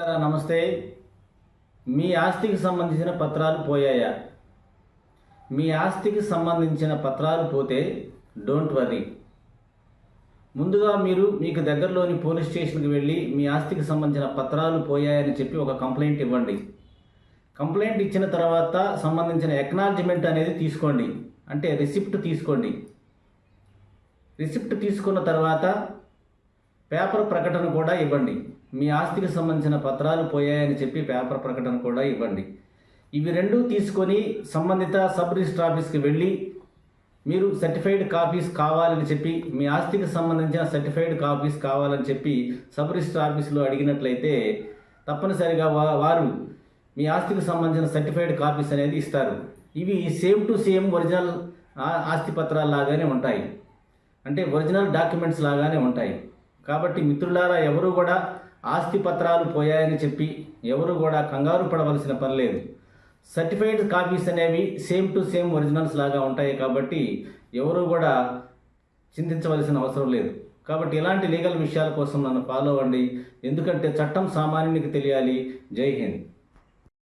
Sir, నమస్తే. మీ ఆస్తికి సంబంధించిన పత్రాలు పోయాయా? మీ ఆస్తికి సంబంధించిన పత్రాలు పోతే డోంట్ వరీ ముందుగా మీరు మీకు దగ్గరలోని పోలీస్ స్టేషన్కి వెళ్ళి మీ ఆస్తికి సంబంధించిన పత్రాలు పోయాయని చెప్పి ఒక కంప్లైంట్ ఇవ్వండి. కంప్లైంట్ ఇచ్చిన తర్వాత సంబంధించిన ఎక్నాలజ్మెంట్ అనేది తీసుకోండి. అంటే రిసిప్ట్ తీసుకోండి. రిసిప్ట్ తీసుకున్న తర్వాత పేపర్ ప్రకటన కూడా ఇవ్వండి. మీ ఆస్తికి సంబంధించిన పత్రాలు పోయాయని చెప్పి పేపర్ ప్రకటన కూడా ఇవ్వండి. ఇవి రెండు తీసుకొని సంబంధిత సబ్ రిజిస్టర్ ఆఫీస్కి వెళ్ళి మీరు సర్టిఫైడ్ కాపీస్ కావాలని చెప్పి మీ ఆస్తికి సంబంధించిన సర్టిఫైడ్ కాపీస్ కావాలని చెప్పి సబ్ రిజిస్టర్ ఆఫీస్లో అడిగినట్లయితే తప్పనిసరిగా వా- వారు మీ ఆస్తికి సంబంధించిన సర్టిఫైడ్ కాపీస్ అనేది ఇస్తారు. ఇవి సేమ్ టు సేమ్ ఒరిజినల్ ఆస్తి పత్రాలు లాగానే ఉంటాయి. అంటే ఒరిజినల్ డాక్యుమెంట్స్ లాగానే ఉంటాయి. కాబట్టి మిత్రులారా ఎవరు కూడా ఆస్తి పత్రాలు పోయాయని చెప్పి ఎవరు కూడా కంగారు పడవలసిన పని లేదు. సర్టిఫైడ్ కాపీస్ అనేవి సేమ్ టు సేమ్ ఒరిజినల్స్ లాగా ఉంటాయి కాబట్టి ఎవరు కూడా చింతించవలసిన అవసరం లేదు. కాబట్టి ఇలాంటి లీగల్ విషయాల కోసం నన్ను ఫాలో అవ్వండి. ఎందుకంటే చట్టం సామాన్యునికి తెలియాలి. జై హింద్.